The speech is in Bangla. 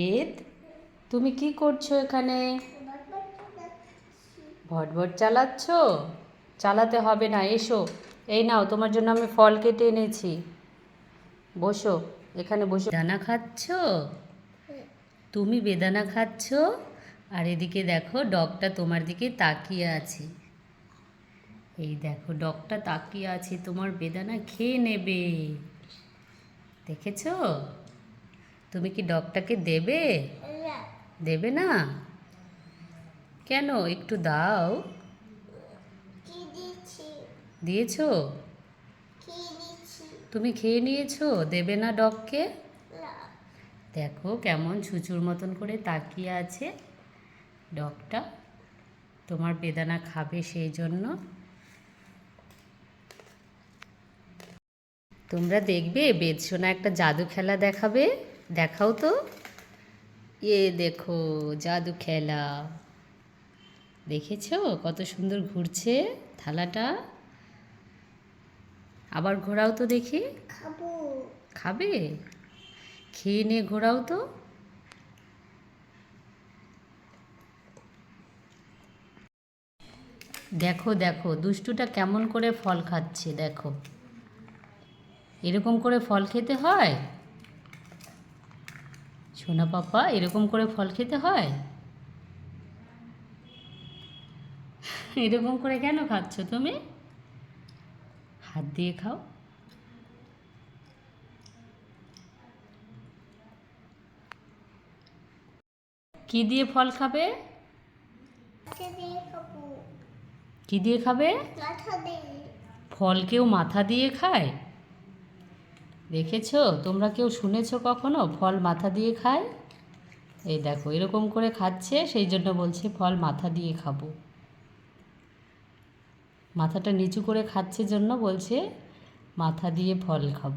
বেদ তুমি কি করছ এখানে? ভটভট চালাচ্ছ? চালাতে হবে না, এসো। এই নাও, তোমার জন্য আমি ফল কেটে এনেছি। বসো, এখানে বসে দানা খাচ্ছ? তুমি বেদানা খাচ্ছ? আর এদিকে দেখো, ডগটা তোমার দিকে তাকিয়ে আছে। এই দেখো, ডগটা তাকিয়ে আছে, তোমার বেদানা খেয়ে নেবে। দেখেছ? তুমি কি ডগটাকে দেবে? দেবে না? কেন? একটু দাও। দিয়েছ? তুমি খেয়ে নিয়েছো? দেবে না ডগকে? দেখো কেমন ছুচুর মতন করে তাকিয়ে আছে ডগটা। তোমার বেদানা খাবে সেই জন্য। তোমরা দেখবে বেদসোনা একটা জাদু খেলা দেখাবে। দেখাও তো। এ দেখো জাদু খেলা। দেখেছ? কত সুন্দর ঘুরছে থালাটা। আবার ঘোরাও তো দেখি। খাব। খাবে? খেয়ে নিয়ে ঘোরাও তো। দেখো দেখো দুষ্টুটা কেমন করে ফল খাচ্ছে দেখো। এরকম করে ফল খেতে হয়? সোনা পাপা এরকম করে ফল খেতে হয়? এরকম করে কেন খাচ্ছ তুমি? হাত দিয়ে খাও। কি দিয়ে ফল খাবে? কি দিয়ে খাবে? ফল কেউ মাথা দিয়ে খায়? দেখেছ? তোমরা কেউ শুনেছ কখনো? ফল মাথা দিয়ে খায়? এই দেখো, এরকম করে খাচ্ছে, সেই জন্য বলছে ফল মাথা দিয়ে খাব। মাথাটা নিচু করে খাচ্ছে জন্য বলছে মাথা দিয়ে ফল খাব।